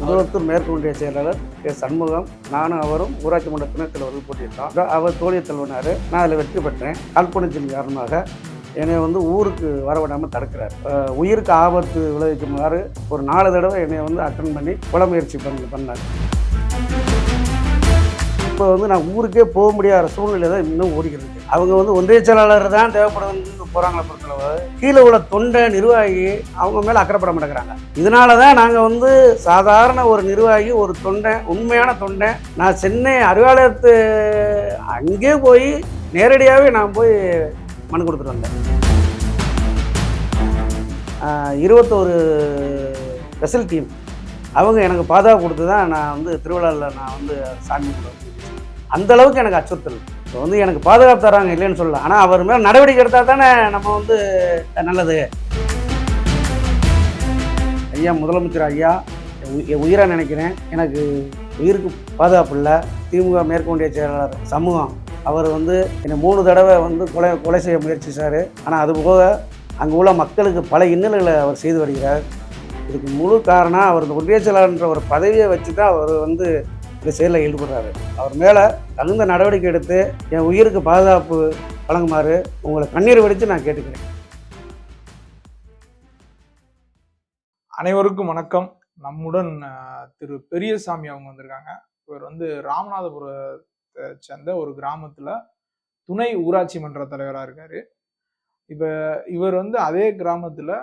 முதலத்தூர் மேற்கொண்டிய செயலாளர் கே. சண்முகம் நானும் அவரும் ஊராட்சி மன்ற துணைத் தலைவர்கள் போட்டியிட்டோம் அவர் தோழிய தலைவனார் நான் அதில் வெற்றி பெற்றேன். காழ்ப்புணர்ச்சியின் காரணமாக என்னை வந்து ஊருக்கு வரவிடாமல் தடுக்கிறார். உயிருக்கு ஆபத்து விளைவிக்குமாறு ஒரு நாலு தடவை என்னை வந்து அட்டன் பண்ணி கொலை முயற்சி பண்ண பண்ணார். இப்போ வந்து நான் ஊருக்கே போக முடியாத சூழ்நிலை தான் இன்னும் ஓடிக்கிறது அவங்க வந்து ஒன்றிய செயலாளர் தான் தேவைப்படுது போகிறாங்களே பொறுத்தளவு? கீழே உள்ள தொண்டை நிர்வாகி அவங்க மேலே அக்கறைப்பட மாட்டேங்கிறாங்க. இதனால தான் நாங்கள் வந்து சாதாரண ஒரு நிர்வாகி ஒரு தொண்டை உண்மையான தொண்டை. நான் சென்னை அறிவாலயத்து அங்கே போய் நேரடியாகவே நான் போய் மனு கொடுத்துட்டு வந்தேன். இருபத்தோரு ஸ்பெஷல் டீம் அவங்க எனக்கு பாதுகாப்பு கொடுத்து தான் நான் வந்து திருவிழாவில் நான் வந்து சாமி கும்பிடுவேன். அந்த அளவுக்கு எனக்கு அச்சுறுத்தல். இப்போ வந்து எனக்கு பாதுகாப்பு தராங்க இல்லைன்னு சொல்லலாம் ஆனால் அவர் மேலே நடவடிக்கை எடுத்தால் தானே நம்ம வந்து நல்லது. ஐயா முதலமைச்சர் ஐயா என் உயிராக நினைக்கிறேன். எனக்கு உயிருக்கு பாதுகாப்பு இல்லை. திமுக மேற்கொண்டிய செயலாளர் சமூகம் அவர் வந்து என்னை மூணு தடவை வந்து கொலை கொலை செய்ய முயற்சிச்சார். ஆனால் அது போக அங்கே உள்ள மக்களுக்கு பல இன்னல்களை அவர் செய்து வருகிறார். இதுக்கு முழு காரணம் அவர் இந்த ஒன்றிய செயலாளர்ன்ற ஒரு பதவியை வச்சு தான் அவர் வந்து இந்த செயலில் ஈடுபடுறாரு. அவர் மேலே தகுந்த நடவடிக்கை எடுத்து என் உயிருக்கு பாதுகாப்பு வழங்குமாறு உங்களை கண்ணீர் வெடித்து நான் கேட்டுக்கிறேன். அனைவருக்கும் வணக்கம். நம்முடன் திரு பெரியசாமி அவங்க வந்திருக்காங்க. இவர் வந்து ராமநாதபுரத்தை சேர்ந்த ஒரு கிராமத்தில் துணை ஊராட்சி மன்ற தலைவராக இருக்காரு. இப்போ இவர் வந்து அதே கிராமத்தில்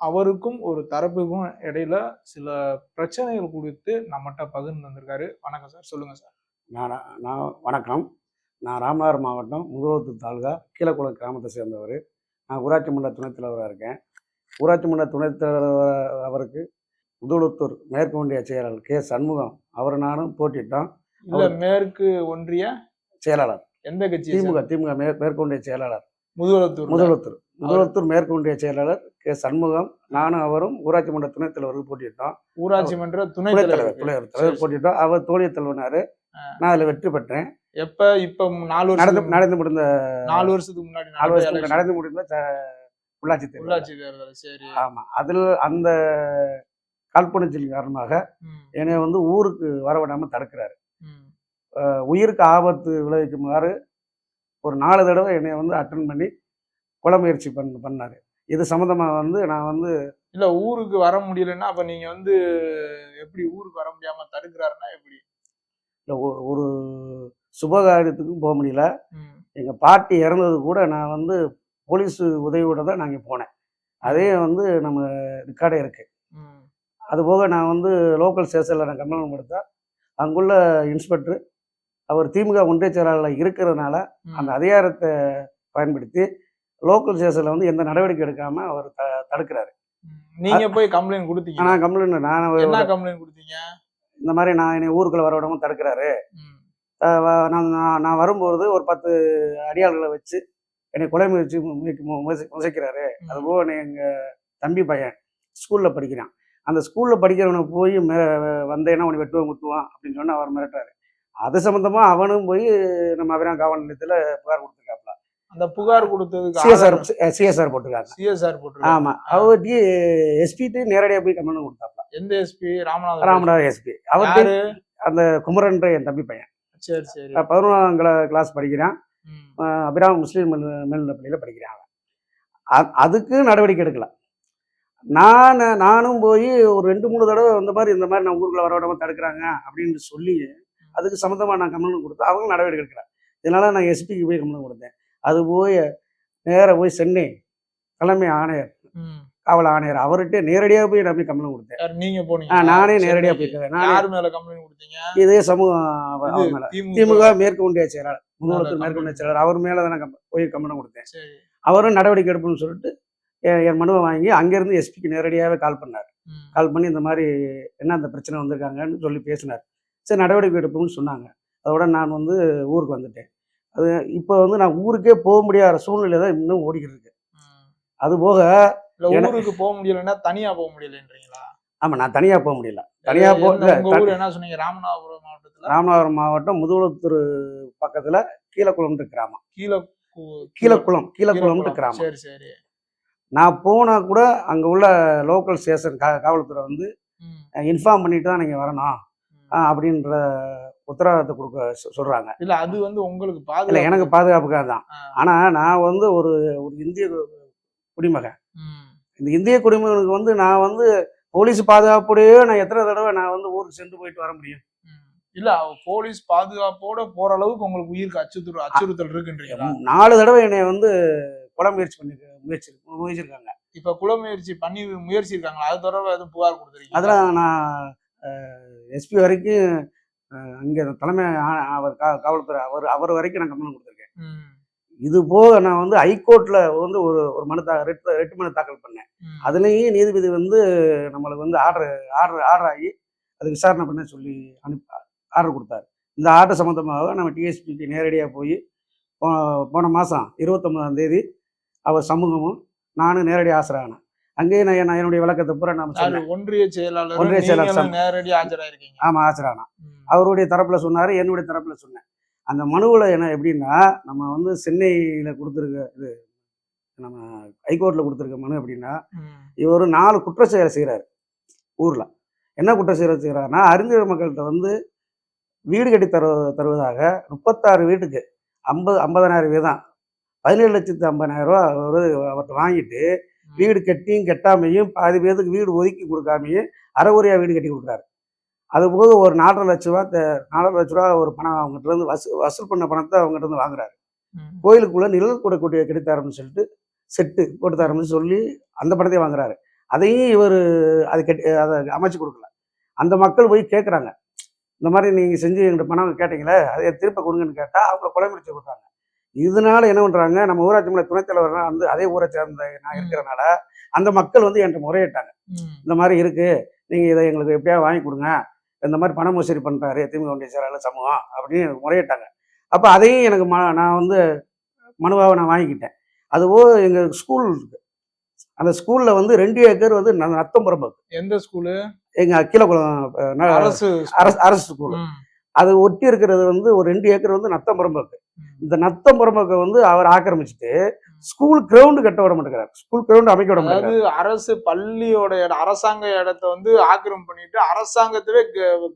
அவருக்கும் ஒரு தரப்புக்கும் இடையில சில பிரச்சனைகள் குறித்து நம்மகிட்ட பகிர்ந்து வந்திருக்காரு. வணக்கம் சார். சொல்லுங்க சார். நான் நான் வணக்கம். நான் ராமநாதபுரம் மாவட்டம் முதுகுளத்தூர் தாலுகா கீழக்குளம் கிராமத்தை சேர்ந்தவர். நான் ஊராட்சி மன்ற துணைத் தலைவராக இருக்கேன். ஊராட்சி மன்ற துணைத் தலைவர் அவருக்கு முதுகுளத்தூர் மேற்கு ஒன்றிய செயலாளர் கே. சண்முகம் அவர் நானும் போட்டிட்டோம். இல்ல மேற்கு ஒன்றிய செயலாளர். எந்த கட்சி திமுக திமுக மே மேற்கு ஒன்றிய செயலாளர். முதுகுளத்தூர் முதலத்தூர் முதலத்தூர் மேற்கு ஒன்றிய செயலாளர் கே. சண்முகம் நானும் அவரும் ஊராட்சி மன்ற துணைத் தலைவர்கள் போட்டியிட்டோம். ஊராட்சி மன்ற துணை தலைவர் தலைவர் போட்டிட்டோம் அவர் தோழியை தழுவினாரு நான் அதில் வெற்றி பெற்றேன். எப்ப? இப்ப நாலு நடந்து வருஷம் நடந்து முடிந்த நாலு வருஷத்துக்கு முன்னாடி நாலு நடந்த வருஷத்துக்கு. நடந்து முடிந்த உள்ளாட்சி தேர்தல். உள்ளாட்சி தேர்தல் சரி. ஆமா. அதில் அந்த காழ்ப்புணர்ச்சியின் காரணமாக என்னை வந்து ஊருக்கு வரவிடாம தடுக்கிறாரு. உயிருக்கு ஆபத்து விளைவிக்குமாறு ஒரு நாலு தடவை என்னை வந்து அட்டன் பண்ணி கொலை முயற்சி பண்ண பண்ணாரு. இது சம்மந்தமா வந்து நான் வந்து இல்ல ஊருக்கு வர முடியலன்னா அப்ப நீங்க வந்து எப்படி ஊருக்கு வர முடியாம தடுக்கிறாருன்னா எப்படி? இல்ல ஒரு சுபகாரியத்துக்கும் போக முடியல. ம், எங்க பாட்டி இறந்தது கூட நான் வந்து போலீஸ் உதவியோட தான் நாங்கள் போனேன். அதே வந்து நம்ம ரெக்கார்டே இருக்கு. ம், அதுபோக நான் வந்து லோக்கல் ஸ்டேஷனில் நான் கம்ப்ளைண்ட் கொடுத்தா அங்குள்ள இன்ஸ்பெக்டர் அவர் திமுக ஒன்றிய செயலாளர் இருக்கிறதுனால. அந்த அதிகாரத்தை பயன்படுத்தி லோக்கல் ஸ்டேஷனில் வந்து எந்த நடவடிக்கை எடுக்காமல் அவர் த தடுக்கிறாரு. ம். நீங்க போய் கம்ப்ளைண்ட் கொடுத்தீங்க. ஆனால் கம்ப்ளைண்ட் நான் என்ன கம்ப்ளைண்ட் கொடுத்தீங்க? இந்த மாதிரி நான் என்னை ஊருக்குள்ள வர விடாம தடுக்கிறாரு. நான் நான் நான் வரும்போது ஒரு பத்து அடியாள்களை வச்சு என்னை கொலை முயற்சி முசைக்கிறாரு ம். அதுபோக என்னை எங்கள் தம்பி பையன் ஸ்கூலில் படிக்கிறான். அந்த ஸ்கூலில் படிக்கிறவனை போய் மே வந்தேன்னா உன்னை வெட்டுவான் குத்துவான் அப்படின்னு சொன்னா அவர் மிரட்டுறாரு. அது சம்மந்தமாக அவனும் போய் நம்ம அபிராம் காவல் நிலையத்தில் புகார் கொடுத்துருக்காப்ல. அந்த புகார் கொடுத்ததுக்கு சிஎஸ்ஆர் சிஎஸ்ஆர் போட்டிருக்காங்க. சிஎஸ்ஆர் போட்டு ஆமாம் அவர் எஸ்பிட்டு நேரடியாக போய் கம்ப்ளைண்ட் கொடுத்தாப்ல. எந்த எஸ்பி? ராமநாதன் ராமநாதர் எஸ்பி. யாரு? அந்த குமரன்ற என் தம்பி பையன். சரி சரி. பதினொன்றாம் கிளாஸ் படிக்கிறான். அபிராம் முஸ்லீம் மேல் மேல்நிலைப் பள்ளியில் படிக்கிறான் அதுக்கு நடவடிக்கை எடுக்கல. நான் நானும் போய் ஒரு ரெண்டு மூணு தடவை இந்த மாதிரி இந்த மாதிரி நான் ஊருக்குள்ள வர விடாம தடுக்கிறாங்க அப்படின்னு சொல்லி அதுக்கு சம்மந்தமாக நான் கம்ப்ளைண்ட் கொடுத்தேன் அவங்க நடவடிக்கை எடுக்கல. இதனால நான் எஸ்பிக்கு போய் கம்ப்ளைண்ட் கொடுத்தேன். அது போய் நேராக போய் சென்னை தலைமை ஆணையர். காவல் ஆணையர் அவர்கிட்ட நேரடியாக போய் நான் போய் கம்ப்ளைண்ட் கொடுத்தேன். நீங்க போனீங்க? நானே நேரடியாக போய் நானே யாரு மேல கம்ப்ளைண்ட் கொடுத்தீங்க? இதே சமூகம் மேல. திமுக. மேற்கு ஒன்றிய செயலாளர் முதலமைச்சர் மேற்கு. ஒன்றிய செயலாளர். அவர் மேலே தான் போய் கம்ப்ளைண்ட் கொடுத்தேன். அவரும் நடவடிக்கை எடுப்புன்னு சொல்லிட்டு என் மனுவை வாங்கி அங்கேருந்து எஸ்பிக்கு நேரடியாகவே கால் பண்ணார். கால் பண்ணி இந்த மாதிரி என்ன அந்த பிரச்சனை வந்திருக்காங்கன்னு சொல்லி பேசினார். சரி நடவடிக்கை எடுப்போம்னு சொன்னாங்க. அதோட நான் வந்து ஊருக்கு வந்துட்டேன். அது இப்போ வந்து நான் ஊருக்கே போக முடியாத சூழ்நிலை தான் இன்னும் ஓடிக்கிட்டு இருக்கு. அது போக ஊருக்கு போக முடியலன்னா தனியா போக முடியலன்றீங்களா? ஆமாம் நான் தனியாக போக முடியல. தனியாக போ என்ன, சொன்னீங்க? ராமநாதபுரம் மாவட்டத்துல? ராமநாதபுரம் மாவட்டம் முதுகுளத்தூர் பக்கத்தில் கீழக்குளம்ன்ற கிராமம். கீழ கீழக்குளம் கீழக்குளம்ன்ற கிராமம். சரி சரி. நான் போனால் கூட அங்கே உள்ள லோக்கல் ஸ்டேஷன் கா காவல்துறை வந்து இன்ஃபார்ம் பண்ணிட்டு தான் நீங்கள் வரணும். அப்படின்ற உத்தரவாதத்தை கொடுக்க சொல்றாங்க. இல்ல அது வந்து உங்களுக்கு இல்லை பாதுகாப்பு எனக்கு பாதுகாப்புக்காக தான். ஆ, ஆனால் நான் வந்து ஒரு ஒரு இந்திய குடிமகன். இந்த இந்திய குடிமகனுக்கு வந்து நான் வந்து போலீஸ் பாதுகாப்போடையே நான் எத்தனை தடவை நான் வந்து ஊருக்கு சென்று போயிட்டு வர முடியும். இல்ல போலீஸ் பாதுகாப்போட போற அளவுக்கு உங்களுக்கு உயிருக்கு அச்சுறுத்தல் அச்சுறுத்தல் இருக்குன்றீங்களா? நாலு தடவை என்னை வந்து கொலை முயற்சி பண்ணி முயற்சி முயற்சிருக்காங்க. இப்ப குல முயற்சி பண்ணி முயற்சி இருக்காங்களா அது தொடர்பா எதுவும் புகார் கொடுத்துருக்கீங்க அதெல்லாம் நான் எஸ்பி வரைக்கும் அங்கே தலைமை அவர் காவல்துறை அவர் அவர் வரைக்கும் நான் கம்ப்ளைண்ட் கொடுத்துருக்கேன். இது போக நான் வந்து ஹைகோர்ட்டில் வந்து ஒரு ஒரு மனு தா ரெட் ரெட்டு மனு தாக்கல் பண்ணேன். அதுலேயும் நீதிபதி வந்து நம்மளுக்கு வந்து ஆர்டர் ஆர்டர் ஆர்டர் ஆகி அது விசாரணை பண்ண சொல்லி அனுப்பி ஆர்டர் கொடுத்தாரு. இந்த ஆர்டர் சம்மந்தமாக நம்ம டிஎஸ்பிக்கு நேரடியாக போய் போன மாதம் இருபத்தொம்பதாம் தேதி அவர் சமூகமும் நானும் நேரடி ஆசரானேன் அங்கேயே நான் நான் என்னுடைய விளக்கத்தை பூரா சொன்னேன் ஒன்றிய செயலாளர் ஒன்றிய செயலாளர் நீங்களும் சம்- நேரடி ஆஜராயிருக்கீங்க. ஆமாம் ஆசரானா ம், அவருடைய தரப்பில் சொன்னார் என்னுடைய தரப்பில் சொன்னேன். அந்த மனுவில் என்ன எப்படின்னா நம்ம வந்து சென்னையில் கொடுத்துருக்க இது நம்ம ஹைகோர்ட்டில் கொடுத்துருக்க மனு எப்படின்னா ம், இவர் நாலு குற்ற செயலை செய்கிறாரு ஊரில். என்ன குற்ற செயலை செய்கிறாருன்னா அறிஞர் மக்கள்கிட்ட வந்து வீடு கட்டி தரு தருவதாக முப்பத்தாறு வீட்டுக்கு ஐம்பது ஐம்பதனாயிரம் வீதம் பதினேழு லட்சத்து ஐம்பதாயிரம் ரூபா அவர் அவர்கிட்ட வாங்கிட்டு. வீடு கட்டியும் கட்டாமையும் பாதி பேருக்கு வீடு ஒதுக்கி கொடுக்காமையும் அறகுறையாக வீடு கட்டி கொடுக்குறாரு. அதுபோக ஒரு நாலரை லட்ச ரூபா நாலரை லட்ச ரூபா ஒரு பணம் அவங்ககிட்ட இருந்து வசூ வசூல் பண்ண பணத்தை அவங்ககிட்ட இருந்து வாங்குறாரு. கோயிலுக்குள்ள நிழல் கூட கூட்டிய கிடைத்தாருன்னு சொல்லிட்டு செட்டு போட்டு தரம்னு சொல்லி அந்த பணத்தையும் வாங்குறாரு. அதையும் இவர் அது கட்டி அதை அமைச்சு கொடுக்கல. அந்த மக்கள் போய் கேட்குறாங்க இந்த மாதிரி நீங்கள் செஞ்சு எங்கிட்ட பணம் கேட்டீங்களே அதை திருப்ப கொடுங்கன்னு கேட்டால் அவங்கள கொலை முடிச்சு கொடுக்குறாங்க இதனால என்ன பண்ணுறாங்க நம்ம ஊராட்சி மன்ற துணைத் தலைவர் வந்து அதே ஊரை சேர்ந்த நான் இருக்கிறனால அந்த மக்கள் வந்து என்கிட்ட முறையிட்டாங்க. இந்த மாதிரி இருக்குது நீங்கள் இதை எங்களுக்கு எப்படியா வாங்கி கொடுங்க இந்த மாதிரி பண மோசடி பண்ணுறாரு திமுக ஒன்றிய செயலாளர் சமூகம் அப்படின்னு எனக்கு முறையிட்டாங்க. அப்போ அதையும் எனக்கு ம நான் வந்து மனுவாவை நான் வாங்கிக்கிட்டேன். அதுபோக எங்கள் ஸ்கூல் இருக்கு. அந்த ஸ்கூலில் வந்து ரெண்டு ஏக்கர் வந்து நத்தம் புறம்போக்கு. எந்த ஸ்கூலு எங்கள் கீழக்குளம் அரசு அரசு ஸ்கூல் அது ஒட்டி இருக்கிறது வந்து ஒரு ரெண்டு ஏக்கர் வந்து நத்தம் புறம்போக்கு. இந்த நத்தம் புறம்போக்கை வந்து அவர் ஆக்கிரமிச்சிட்டு ஸ்கூல் கிரவுண்டு கட்ட விட மாட்டேங்கிறார். ஸ்கூல் கிரவுண்டு அமைக்க விட மாட்டேங்கிறார். அரசு பள்ளியோட இடம் அரசாங்க இடத்த வந்து ஆக்கிரமம் பண்ணிட்டு அரசாங்கத்தவே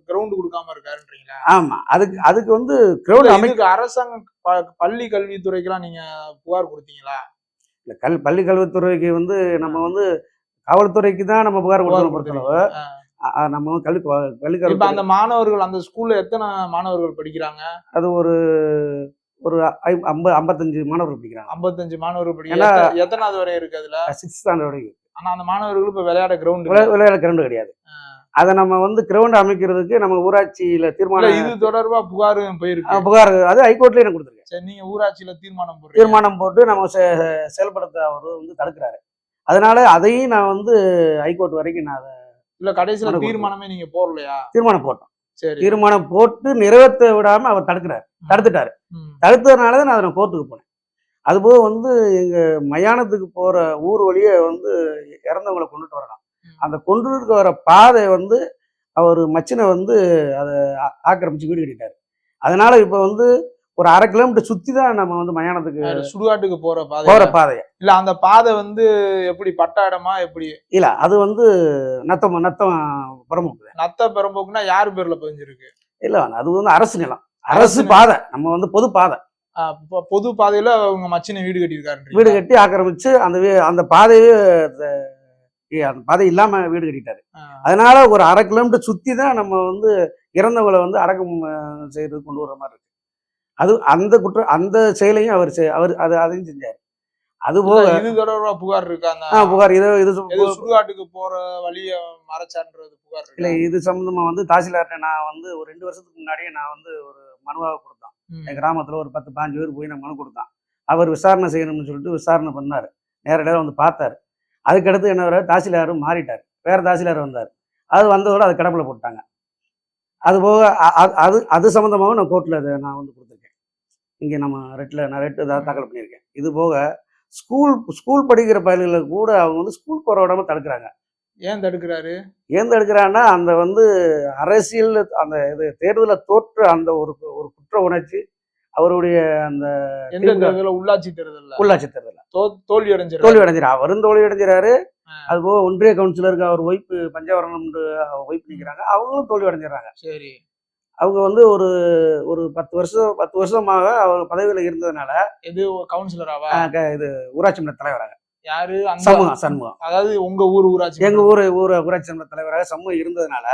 கிரவுண்ட் கொடுக்காம இருக்காருன்றீங்களா? ஆமாம் அதுக்கு அதுக்கு வந்து கிரவுண்டு அமை இதுக்கு அரசாங்க ப- பள்ளி கல்வித்துறைக்கெல்லாம் நீங்க புகார் கொடுத்தீங்களா? இல்ல கல் பள்ளி கல்வித்துறைக்கு வந்து நம்ம வந்து காவல்துறைக்கு தான் நம்ம புகார் புகார் கொடுக்கணும் பொறுத்தளவு நம்ம இப்ப கல்வி அந்த மாணவர்கள் அந்த ஸ்கூல்ல எத்தனை மாணவர்கள் படிக்கிறாங்க? அது ஒரு ஒரு ஐம்பது ஐம்பத்தஞ்சு மாணவர்கள் படிக்கிறாங்க. ஐம்பத்தஞ்சு மாணவர்கள் படிக்கிறாங்க எத்தனாவது வரை இருக்கு அதுல? சிக்ஸ்த் ஸ்டாண்டர்ட் வரைக்கும் ஆனா அந்த மாணவர்கள் இப்ப விளையாட கிரவுண்ட் விளை- விளையாட கிரவுண்டு கிடையாது. அதை நம்ம வந்து கிரவுண்ட் அமைக்கிறதுக்கு நம்ம ஊராட்சியில தீர்மானம் இது தொடர்பா புகார் போயிருக்கு. புகார் அது ஹைகோர்ட்லயே எனக்கு கொடுத்துருக்கேன். சரி நீங்க ஊராட்சியில தீர்மானம் போடுறீங்க. தீர்மானம் போட்டு நம்ம செயல்படுத்த அவர் வந்து தடுக்கிறாரு. அதனால அதையும் நான் வந்து ஹைகோர்ட் வரைக்கும் நான் அதை இல்ல கடைசியில மனு தீர்மானமே நீங்க போடலையா? தீர்மானம் போட்டோம். சரி. தீர்மானம் போட்டு நிறைவேற்ற விடாம அவர் தடுக்கிறார். தடுத்துட்டாரு. ம். தடுத்ததுனால தான் நான் அதை கோர்ட்டுக்கு போனேன். அதுபோக வந்து எங்கள் மயானத்துக்கு போகிற ஊர் வழியே வந்து இறந்தவங்களை கொண்டுட்டு வரணும் ம். அந்த கொண்டுட்டு வர பாதை வந்து அவர் மச்சினை வந்து அதை ஆக்கிரமிச்சு வீடு கட்டிட்டாரு. அதனால இப்போ வந்து ஒரு அரை கிலோமீட்டர் சுற்றி தான் நம்ம வந்து மயானத்துக்கு சுடுகாட்டுக்கு போற பாதை போகிற பாதையை. இல்ல அந்த பாதை வந்து எப்படி பட்டா இடமா எப்படி? இல்லை அது வந்து நத்தம் நத்தம் புறமுக்குது நத்த பெரம்போக்குன்னா யார் பேர்ல பதிஞ்சிருக்கு? இல்லை அது வந்து அரசு நிலம். அரசு. பாதை. நம்ம வந்து பொது பாதை. பொது பாதையில உங்க மச்சினை வீடு கட்டியிருக்காரு வீடு கட்டி ஆக்கிரமிச்சு அந்த அந்த பாதையே அந்த பாதை இல்லாம வீடு கட்டிட்டாரு. அதனால ஒரு அரை கிலோமீட்டர் சுத்தி தான் நம்ம வந்து இறந்தவங்களை வந்து அடக்கம் செய்யறது கொண்டு வர மாதிரி இருக்கு. அது அந்த குற்ற அந்த செயலையும் அவர் அவர் அது அதையும் செஞ்சார். அது போக இது தொடர்பா புகார் இருக்கா அந்த ஆ, புகார். இது இது சுடுகாட்டுக்கு போற வழிய மறைச்சான்றது புகார் இல்ல இது சம்பந்தமா வந்து தாசில்தார்ட்ட நான் வந்து ஒரு ரெண்டு வருஷத்துக்கு முன்னாடியே நான் வந்து ஒரு மனுவாக கொடுத்தோம் ம். என் கிராமத்துல ஒரு பத்து பாஞ்சு பேர் போய் நான் மனு கொடுத்தான். அவர் விசாரணை செய்யணும்னு சொல்லிட்டு விசாரணை பண்ணாரு. நேரடியாக வந்து பார்த்தாரு. அதுக்கடுத்து என்ன வர தாசில்தாரும் மாறிட்டார். வேற தாசில்தார் வந்தார். அது வந்ததோட அது கிடப்பில் போட்டாங்க. அது போக அது அது சம்மந்தமாகவும் நான் கோர்ட்டில் அதை நான் வந்து கொடுத்துருக்கேன். இங்கே நம்ம ரெட்டில் நான் ரெட்டு தான் தாக்கல் பண்ணியிருக்கேன். இது போக ஸ்கூல் ஸ்கூல் படிக்கிற பள்ளிகளை கூட அவங்க வந்து ஸ்கூல் போகிற விடாம தடுக்கிறாங்க. ஏன் தடுக்கிறாரு? ஏன் தடுக்கிறான்னா அந்த வந்து அரசியல் அந்த இது தேர்தலில் தோற்று அந்த ஒரு ஒரு குற்ற உணர்ச்சி அவருடைய அந்த திமுக தேர்தல உள்ளாட்சி தேர்தல்ல? உள்ளாட்சி தேர்தலில். தோ- தோல்வி அடைஞ்சிரு தோல்வி அடைஞ்சிரு அவரும் தோல்வி அடைஞ்சிறாரு. அதுபோக ஒன்றிய கவுன்சிலருக்கு அவர் ஒய்ப்பு பஞ்சவரணம் ஒய்ப்பு நிற்கிறாங்க அவங்களும் தோல்வி அடைஞ்சிடறாங்க. சரி. அவங்க வந்து ஒரு ஒரு பத்து வருஷம் பத்து வருஷமாக அவர் பதவியில் இருந்ததுனால எது கவுன்சிலராவா இது ஊராட்சி மன்ற தலைவராக. யாரு? சமூகம் சண்முகம் அதாவது உங்க ஊர் ஊராட்சி எங்க ஊர் ஊர் ஊராட்சி மன்ற தலைவராக சமூகம் இருந்ததுனால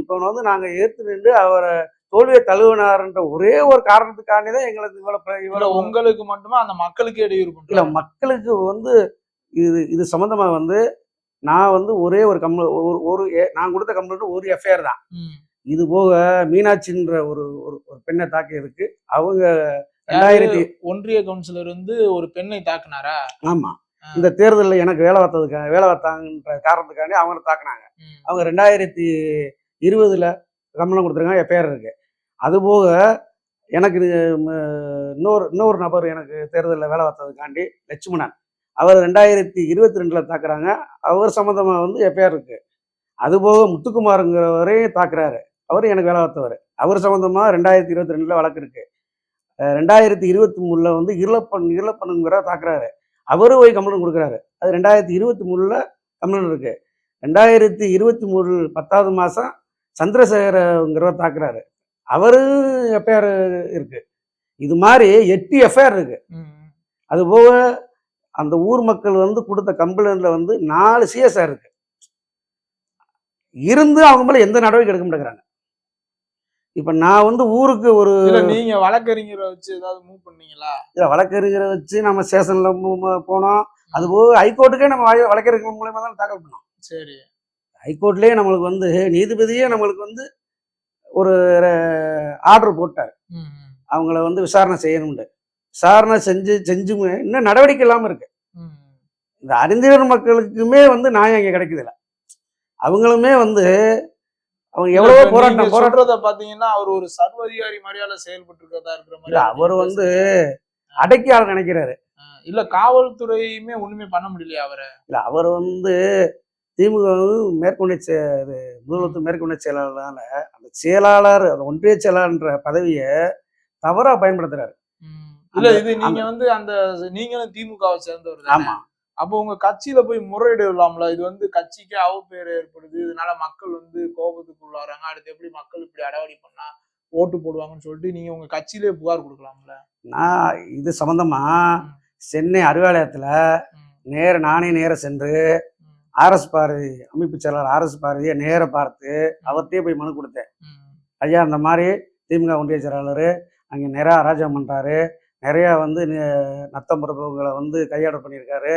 இப்போ வந்து நாங்க ஏத்து நின்று அவரை தோல்வியை தழுவினார்ன்ற ஒரே ஒரு காரணத்துக்காண்டி தான் எங்களுக்கு இவ்வளவு இவ்வளவு உங்களுக்கு மட்டுமா? அந்த மக்களுக்கு இடையூறு இல்ல மக்களுக்கு வந்து இது இது சம்பந்தமா வந்து நான் வந்து ஒரே ஒரு கம்ப்ள ஒரு ஒரு நான் கொடுத்த கம்ப்ளைண்ட் ஒரு எஃப்ஐஆர் தான். இது போக மீனாட்சின்ற ஒரு ஒரு பெண்ணை தாக்கியதுக்கு அவங்க ரெண்டாயிரத்தி ஒன்றிய கவுன்சிலர் வந்து ஒரு பெண்ணை தாக்குனாரா? ஆமா. இந்த தேர்தலில் எனக்கு வேலை பார்த்ததுக்கு வேலை பார்த்தாங்கன்ற காரணத்துக்காண்டி அவங்க தாக்குனாங்க. அவங்க ரெண்டாயிரத்தி இருபதுல கம்பளம் கொடுத்துருக்காங்க எஃப்ஐஆர் இருக்கு. அதுபோக எனக்கு இன்னொரு இன்னொரு நபர் எனக்கு தேர்தலில் வேலை பார்த்ததுக்காண்டி லட்சுமணன். அவர் ரெண்டாயிரத்தி இருபத்தி ரெண்டில் தாக்குறாங்க. அவர் சம்மந்தமாக வந்து எஃப்ஐஆர் இருக்கு. அதுபோக முத்துக்குமாருங்கிறவரையும் தாக்குறாரு. அவர் எனக்கு வேலை பார்த்தவர். அவர் சம்மந்தமாக ரெண்டாயிரத்தி இருபத்தி ரெண்டில் வழக்கு இருக்கு. ரெண்டாயிரத்தி இருபத்தி மூணில் வந்து இருளப்பன் இருளப்பனுங்கிற தாக்குறாரு. அவரும் போய் கம்ப்ளைண்ட் கொடுக்குறாரு. அது ரெண்டாயிரத்தி இருபத்தி மூணில் கம்ப்ளைண்ட் இருக்கு. ரெண்டாயிரத்தி இருபத்தி மூணு பத்தாவது மாதம் சந்திரசேகரங்கிறவர் தாக்குறாரு. அவரு எஃப்ஐஆர் இருக்கு. இது மாதிரி எட்டு எஃப்ஐஆர் இருக்கு. அது போக அந்த ஊர் மக்கள் வந்து கொடுத்த கம்ப்ளைண்ட்ல வந்து நாலு சிஎஸ்ஆர் இருக்கு. இருந்து அவங்க மேல எந்த நடவடிக்கை எடுக்க மாட்டேங்கிறாங்க. இப்ப நான் வந்து ஊருக்கு ஒரு நீங்க வழக்கறிஞரை வச்சு ஏதாவது மூவ் பண்ணீங்களா? இல்ல, வழக்கறிஞரை வச்சு நம்ம ஸ்டேஷன்ல போனோம். அது போக ஹைகோர்ட்டுக்கே நம்ம வழ- வழக்கறிஞர் மூலயமா தான் தாக்கல் பண்ணோம். சரி. ஹைகோர்ட்லயே நம்மளுக்கு வந்து நீதிபதியே நம்மளுக்கு வந்து ஒரு ஆர்டர் போட்டார். அவங்கள வந்து விசாரணை செய்யணும்னு. விசாரணை செஞ்சு செஞ்சுமே இன்னும் நடவடிக்கை இல்லாமல் இருக்கு. இந்த அறிஞர் மக்களுக்குமே வந்து நியாயம் இங்கே கிடைக்குதுல்ல. அவங்களுமே வந்து அவங்க எவ்வளவோ போராட்டம் சொல்றத பாத்தீங்கன்னா அவர் ஒரு சர்வதிகாரி மாதிரியால செயல்பட்டு இருக்கிறதா இருக்கிற மாதிரி அவர் வந்து பேசுறீங்க. அடக்கி ஆள் நினைக்கிறாரு இல்ல காவல்துறையுமே ஒண்ணுமே பண்ண முடியலையா அவரை இல்ல அவர் வந்து திமுக மேற்கொண்ட இது முதல்வர் மேற்கொண்ட செயலாளரால அந்த செயலாளர் அந்த ஒன்றிய செயலாளர்ன்ற பதவியை தவறா பயன்படுத்துறாரு. இல்ல இது நீங்க வந்து அந்த நீங்களும் திமுகவை சேர்ந்தவர்? ஆமா அப்போ உங்க கட்சியில போய் முறையிடலாம்ல? இது வந்து கட்சிக்கு அவப்பேர் ஏற்படுது. இதனால மக்கள் வந்து கோபத்துக்கு உள்ளாராங்க அடுத்து எப்படி மக்கள் இப்படி அடவாடி பண்ணா ஓட்டு போடுவாங்கன்னு சொல்லிட்டு நீங்க உங்க கட்சியிலே புகார் கொடுக்கலாம்ல? நான் இது சம்பந்தமா சென்னை அறிவாலயத்துல ம், நேர நானே நேர சென்று ஆர்எஸ் பாரதி அமைப்பு செயலாளர் ஆர்எஸ் பாரதியை நேர பார்த்து அவர்கிட்டயே போய் மனு கொடுத்தேன். ஐயா இந்த மாதிரி திமுக ஒன்றிய செயலாளர் அங்கே நிறையா அராஜகம் பண்ணுறாரு நிறையா வந்து நத்தம் பிரபுகளை வந்து கையாட பண்ணியிருக்காரு.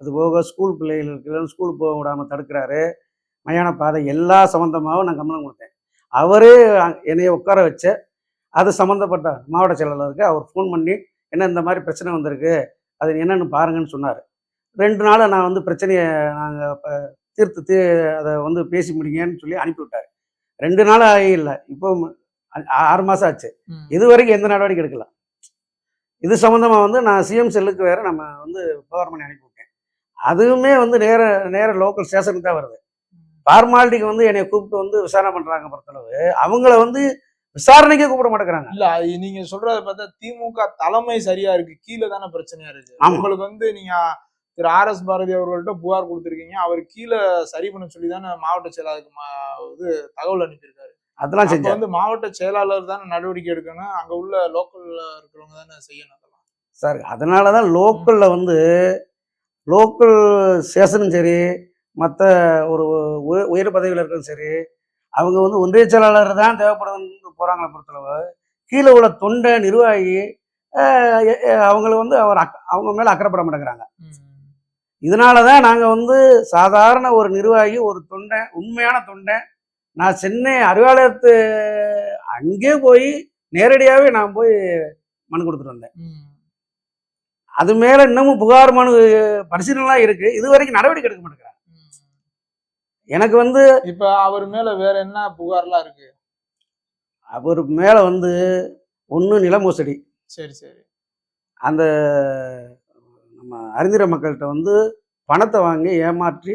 அது போக ஸ்கூல் பிள்ளைகளுக்கு ஸ்கூல் போக விடாமல் தடுக்கிறாரு. மயான பாதை எல்லா சம்மந்தமாகவும் நான் கவனம் கொடுத்தேன். அவரே என்னைய உட்கார வச்ச அது சம்மந்தப்பட்ட மாவட்ட செயலாளருக்கு அவர் ஃபோன் பண்ணி என்ன இந்த மாதிரி பிரச்சனை வந்திருக்கு? அது என்னென்னு பாருங்கன்னு சொன்னார். ரெண்டு நாள் நான் வந்து பிரச்சனையை நாங்கள் தீர்த்து தீ அதை வந்து பேசி முடிங்கன்னு சொல்லி அனுப்பிவிட்டார் ரெண்டு நாள் ஆகி இல்லை. இப்போ ஆறு மாதம் ஆச்சு. இது வரைக்கும் எந்த நடவடிக்கை எடுக்கல. இது சம்மந்தமாக வந்து நான் சிஎம் செல்லுக்கு வேற நம்ம வந்து புகார் பண்ணி அனுப்பி அதுவுமே வந்து நேர நேர லோக்கல் ஸ்டேஷனுக்கு தான் வருது. ஃபார்மாலிட்டிக்கு வந்து என்னை கூப்பிட்டு வந்து விசாரணை பண்ணுறாங்க பொறுத்தளவு. அவங்கள வந்து விசாரணைக்கே கூப்பிட மாட்டேங்கிறாங்க. இல்ல நீங்க சொல்றத பார்த்தா திமுக தலைமை சரியா இருக்கு. கீழே தானே பிரச்சனையா இருக்கு. ஆமா. உங்களுக்கு வந்து நீங்க திரு ஆர் எஸ் பாரதி அவர்கள்ட்ட புகார் கொடுத்திருக்கீங்க. அவர் கீழே சரி பண்ண சொல்லி தானே மாவட்ட செயலாளருக்கு இது தகவல் அனுப்பியிருக்காரு. அதெல்லாம் செஞ்சேன் வந்து மாவட்ட செயலாளர் தானே நடவடிக்கை எடுக்கணும். அங்க உள்ள லோக்கல்ல இருக்கிறவங்க தானே செய்யணும் அதெல்லாம். சார் அதனால தான் லோக்கலில் வந்து லோக்கல் ஸ்டேஷனும் சரி மற்ற ஒரு உய- உயர் பதவியில் இருக்கிறதும் சரி அவங்க வந்து ஒன்றிய செயலாளர் தான் தேவைப்படுதுன்னு போகிறாங்களே பொறுத்தளவு கீழே உள்ள தொண்டை நிர்வாகி அவங்கள வந்து அவர் அக் அவங்க மேலே அக்கறைப்பட மாட்டேங்கிறாங்க. இதனால தான் நாங்கள் வந்து சாதாரண ஒரு நிர்வாகி ஒரு தொண்டை உண்மையான தொண்டை நான் சென்னை அறிவாலயத்து அங்கே போய் நேரடியாகவே நான் போய் மனு கொடுத்துட்டு வந்தேன். அது மேல இன்னமும் புகார் மனு பரிசீலனை இருக்கு. இது வரைக்கும் நடவடிக்கை எடுக்க மாட்டேங்கிறாங்க. ம். எனக்கு வந்து இப்ப அவர் மேல வேற என்ன புகார்லாம் இருக்கு? அவர் மேல வந்து ஒன்று நில மோசடி. சரி சரி. அந்த நம்ம அறிஞர மக்கள்கிட்ட வந்து பணத்தை வாங்கி ஏமாற்றி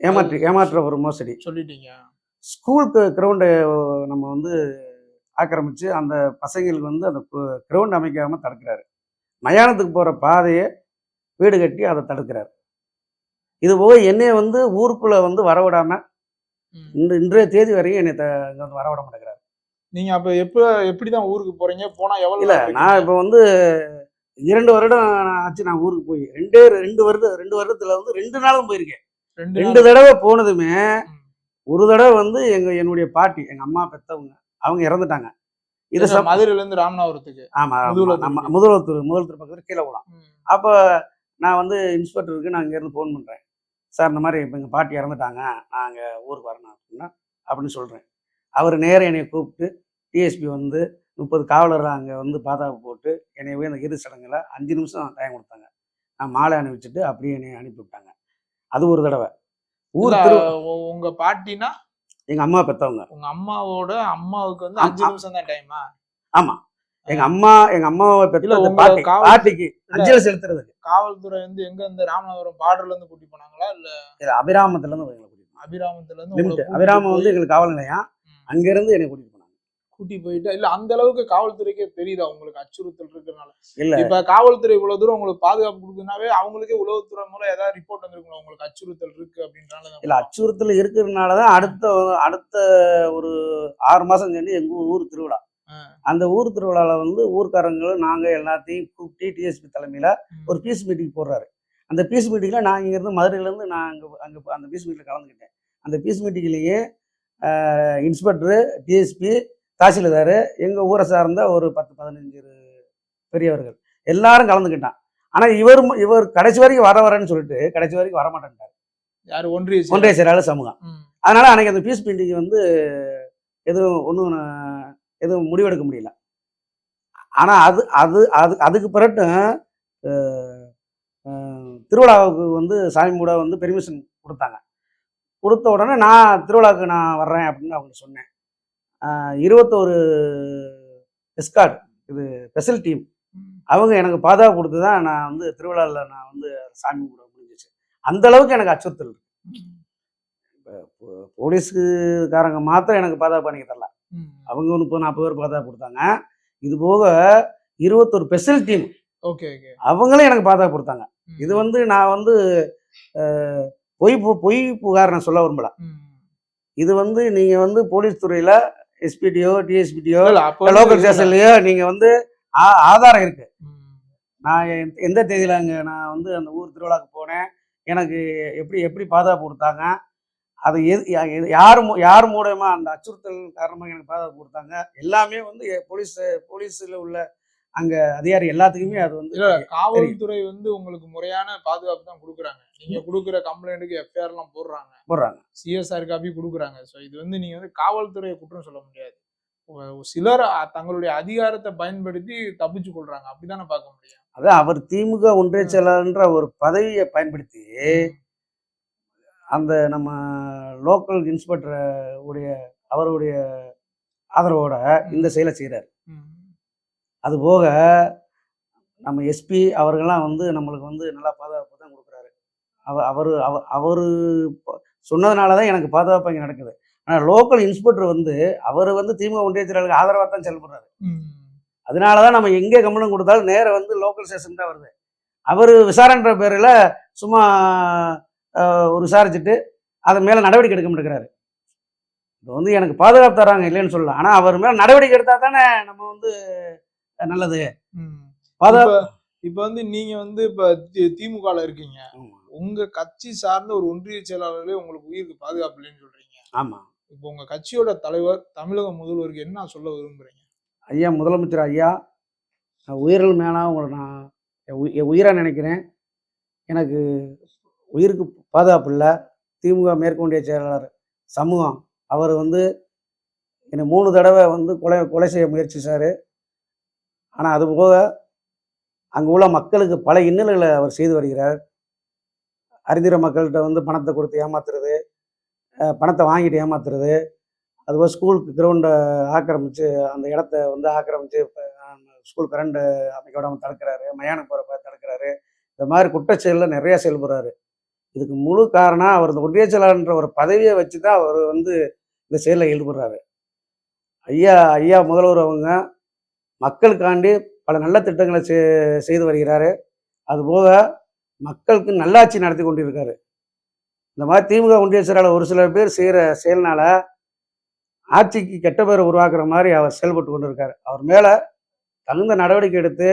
ஏமாற்றி ஏமாற்றுற ஒரு மோசடி. சொல்லிட்டீங்க. ஸ்கூல் கிரவுண்டு நம்ம வந்து ஆக்கிரமித்து அந்த பசங்களுக்கு வந்து அந்த கிரவுண்ட் அமைக்காமல் தடுக்கிறாரு. மயானத்துக்கு போகிற பாதையை வீடு கட்டி அதை தடுக்கிறார். இது போக என்னைய வந்து ஊருக்குள்ளே வந்து வரவிடாம. இன்று இன்றைய தேதி வரையும் என்னை த- இங்க வந்து வரவிட மாட்டேங்கிறார். நீங்க அப்ப எப்ப எப்படிதான் ஊருக்கு போறீங்க? போனா எவ்வளவு இல்லை? நான் இப்போ வந்து இரண்டு வருடம் ஆச்சு நான் ஊருக்கு போய். ரெண்டே ரெண்டு வருடம் ரெண்டு வருடத்துல வந்து ரெண்டு நாளும் போயிருக்கேன். ரெண்டு தடவை போனதுமே. ஒரு தடவை வந்து எங்க என்னுடைய பாட்டி எங்க அம்மா பெத்தவங்க அவங்க இறந்துட்டாங்க. இது மதுரையில இருந்து ராமநாதபுரத்துக்கு. ஆமா நம்ம. முதல்வர் முதல்வர் பக்கத்தில் கீழே போகலாம் ம். அப்போ நான் வந்து இன்ஸ்பெக்டருக்கு நான் இங்கேருந்து ஃபோன் பண்ணுறேன் சார் இந்த மாதிரி இப்போ எங்கள் பாட்டி இறந்துட்டாங்க. நாங்கள் ஊருக்கு வரணும் அப்படின்னா அப்படின்னு சொல்கிறேன் அவர் நேரா என்னை கூப்பிட்டு டிஎஸ்பி வந்து முப்பது காவலர் அங்கே வந்து பாதுகாப்பு போட்டு என்னை போய் அந்த இறுதி சடங்குல அஞ்சு நிமிஷம் டைம் கொடுத்தாங்க. நான் மாலை அணிவிச்சிட்டு அப்படியே என்னை அனுப்பி விட்டாங்க. அது ஒரு தடவை. ஊர் இல்ல, திரு உ- உங்க பாட்டினா? எங்கள் அம்மா பெற்றவங்க உங்க அம்மாவோட அம்மாவுக்கு வந்து ஆமா. அஞ்சு நிமிஷம் தான் டைமா ஆமாம் எங்கள் அம்மா எங்கள் அம்மாவை பெற்ற இல்ல, பாட்டி பாட்டிக்கு அஞ்சலி செலுத்துறதுக்கு காவல்துறை வந்து எங்க இந்த ராமநாதபுரம் பார்டர்ல இருந்து கூட்டி போனாங்களா? இல்ல இது அபிராமத்துலேருந்து எங்களை கூட்டிட்டு போனாங்க. அபிராமத்துல இருந்து அபிராமம் வந்து எங்களுக்கு காவல் நிலையம். ம். அங்கேருந்து என்னை கூட்டிட்டு கூட்டி போயிட்டு இல்ல அந்த அளவுக்கு காவல்துறைக்கே தெரியுதா உங்களுக்கு அச்சுறுத்தல் இருக்கிறனால. இல்லை. இப்ப காவல்துறை இவ்வளவு தூரம் உங்களுக்கு பாதுகாப்பு கொடுக்குனாவே அவங்களுக்கே உளவுத்துறை மூலம் ஏதாவது ரிப்போர்ட் வந்திருக்கணும் உங்களுக்கு அச்சுறுத்தல் இருக்கு அப்படின்றால இல்லை அச்சுறுத்தல் இருக்கிறதுனால தான் அடுத்த அடுத்த ஒரு ஆறு மாதம் சென்று எங்கள் ஊர் திருவிழா. அந்த ஊர் திருவிழாவில் வந்து ஊர்க்காரங்களும் நாங்கள் எல்லாத்தையும் கூப்பிட்டு டிஎஸ்பி தலைமையில். ஒரு பீஸ் மீட்டிங் போடுறாரு. அந்த பீஸ் மீட்டிங்கில் நான் இங்கேருந்து மதுரையிலேருந்து நான் அங்கே அங்கே அந்த பீஸ் மீட்டிங்கில் கலந்துக்கிட்டேன். அந்த பீஸ் மீட்டிங்லேயே இன்ஸ்பெக்டரு டிஎஸ்பி தாசில்தார் எங்கள் ஊரை சார்ந்த ஒரு பத்து பதினஞ்சு பெரியவர்கள். எல்லாரும் கலந்துக்கிட்டான். ஆனால் இவர் இவர் கடைசி வரைக்கும் வர வரேன்னு சொல்லிட்டு கடைசி வரைக்கும் வர மாட்டேன்ட்டார் யாரு? ஒன்றிய? ஒன்றிய செயலாளர் சமூகம். அதனால் அன்றைக்கி அந்த பீஸ் மீட்டிங் வந்து எதுவும் ஒன்றும் எதுவும் முடிவெடுக்க முடியல. ஆனால் அது அது அது அதுக்கு அஹ், திருவிழாவுக்கு வந்து சாமி கூட வந்து பெர்மிஷன் கொடுத்தாங்க. கொடுத்த உடனே நான் திருவிழாவுக்கு நான் வர்றேன் அப்படின்னு அவங்க சொன்னேன். இருபத்தோரு எஸ்கார்ட் இது ஸ்பெஷல் டீம். அவங்க எனக்கு பாதுகாப்பு கொடுத்து தான் நான் வந்து திருவிழாவில் நான் வந்து சாமி கூட முடிஞ்சிச்சு அந்த அளவுக்கு எனக்கு அச்சுறுத்தல் இருக்கு. போலீஸுக்காரங்க மாத்திரம் எனக்கு பாதுகாப்பு பண்ணிக்க தரல. அவங்க முப்பது நாற்பது பேர் பாதுகாப்பு கொடுத்தாங்க இது போக இருபத்தொரு ஸ்பெஷல் டீம் ஓகே ஓகே அவங்களும் எனக்கு பாதுகாப்பு கொடுத்தாங்க. இது வந்து நான் வந்து பொய் பொய் புகார் நான் சொல்ல விரும்பல. இது வந்து நீங்கள் வந்து போலீஸ் துறையில் அப்ப வந்து லோக்கல் ஸ்டேஷன்லேயோ நீங்கள் வந்து ஆ- ஆதாரம் இருக்கு. நான் எந்த- தேதியில் அங்கே நான் வந்து அந்த ஊர் திருவிழாக்கு போனேன் எனக்கு எப்படி எப்படி பாதுகாப்பு கொடுத்தாங்க அது எது யார் யார் மூலயமா அந்த அச்சுறுத்தல் காரணமாக எனக்கு பாதுகாப்பு கொடுத்தாங்க எல்லாமே வந்து போலீஸ் போலீஸில் உள்ள அங்கே அதிகாரி எல்லாத்துக்குமே அது வந்து காவல்துறை வந்து உங்களுக்கு முறையான பாதுகாப்பு தான் கொடுக்குறாங்க. நீங்க கொடுக்குற கம்ப்ளைண்ட்டுக்கு எஃப்ஐஆர் எல்லாம் போடுறாங்க. போடுறாங்க. சிஎஸ்ஆர் காப்பி கொடுக்குறாங்க. ஸோ இது வந்து நீங்க வந்து காவல்துறையை குற்றம் சொல்ல முடியாது. சிலர் தங்களுடைய அதிகாரத்தை பயன்படுத்தி தப்பிச்சு கொள்றாங்க. அப்படிதானே பார்க்க முடியும்? அதான் அவர் திமுக ஒன்றிய செயலாளர்ன்ற ஒரு பதவியை பயன்படுத்தி அந்த நம்ம லோக்கல் இன்ஸ்பெக்டர் உடைய அவருடைய ஆதரவோட இந்த செயலை செய்கிறார் ம். அது போக நம்ம எஸ்பி அவர்கள்லாம் வந்து நம்மளுக்கு வந்து நல்லா பாதுகாப்பு தான் கொடுக்குறாரு. அவ அவர் அவ அவர் சொன்னதுனால தான் எனக்கு பாதுகாப்பு இங்கே நடக்குது. ஆனால் லோக்கல் இன்ஸ்பெக்டர் வந்து அவர் வந்து திமுக ஒன்றிய செயலாளருக்கு ஆதரவாக தான் செயல்படுறாரு. அதனால தான் நம்ம எங்கே கவனம் கொடுத்தாலும் நேரா வந்து லோக்கல் ஸ்டேஷன் தான் வருது. அவர் விசாரணைன்ற பேரில் சும்மா ஒரு விசாரிச்சுட்டு அது மேலே நடவடிக்கை எடுக்க மாட்டேங்கிறாரு. இப்போ வந்து எனக்கு பாதுகாப்பு தராங்க இல்லைன்னு சொல்லலாம் ஆனால் அவர் மேலே நடவடிக்கை எடுத்தால் தானே நம்ம வந்து நல்லது. இப்ப- வந்து நீங்க வந்து இப்ப திமுகல இருக்கீங்க. உங்க கட்சி சார்ந்த ஒரு ஒன்றிய செயலாளர்களே உங்களுக்கு உயிருக்கு பாதுகாப்பு இல்லைன்னு சொல்றீங்க. ஆமாம் இப்போ உங்க கட்சியோட தலைவர் தமிழக முதல்வருக்கு என்ன சொல்ல விரும்புறீங்க? ஐயா முதலமைச்சர் ஐயா உயிர்கள் மேலாக உங்களை நான் என் உயி- என் உயிராக நினைக்கிறேன். எனக்கு உயிருக்கு பாதுகாப்பு இல்லை. திமுக மேற்கொண்டிய செயலாளர் சமூகம். அவர் வந்து என்னை மூணு தடவை வந்து கொலை கொலை செய்ய முயற்சிச்சார் ஆனால் அது போக அங்கே உள்ள மக்களுக்கு பல இன்னல்களை அவர் செய்து வருகிறார். அறிந்திர மக்கள்கிட்ட வந்து பணத்தை கொடுத்து ஏமாத்துறது பணத்தை வாங்கிட்டு ஏமாத்துறது அதுபோல் ஸ்கூலுக்கு கிரவுண்டை ஆக்கிரமித்து அந்த இடத்த வந்து ஆக்கிரமித்து ஸ்கூல் கரண்ட் அமைக்க விடாமல் தடுக்கிறாரு மயானம் போகிறப்ப தடுக்கிறாரு. இந்த மாதிரி குற்றச்செயலில் நிறைய செயல்படுறாரு. இதுக்கு முழு காரணம் அவர் இந்த ஒன்றிய ஒரு பதவியை வச்சு தான் அவர் வந்து இந்த செயலில் ஈடுபடுறாரு. ஐயா ஐயா முதல்வர் அவங்க மக்களுக்காண்டி பல நல்ல திட்டங்களை செ செய்து வருகிறாரு. அதுபோக மக்களுக்கு நல்லாட்சி நடத்தி கொண்டிருக்காரு. இந்த மாதிரி திமுக ஒன்றிய செயலாளர் ஒரு சில பேர் செய்கிற செயல்னால ஆட்சிக்கு கெட்ட பேர் உருவாக்குற மாதிரி அவர் செயல்பட்டு கொண்டிருக்காரு. அவர் மேலே தகுந்த நடவடிக்கை எடுத்து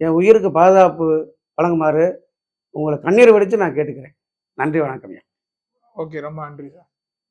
என் உயிருக்கு பாதுகாப்பு வழங்குமாறு உங்களை கண்ணீர் வெடித்து நான் கேட்டுக்கிறேன். நன்றி வணக்கம் ஓகே ரொம்ப நன்றி சார்.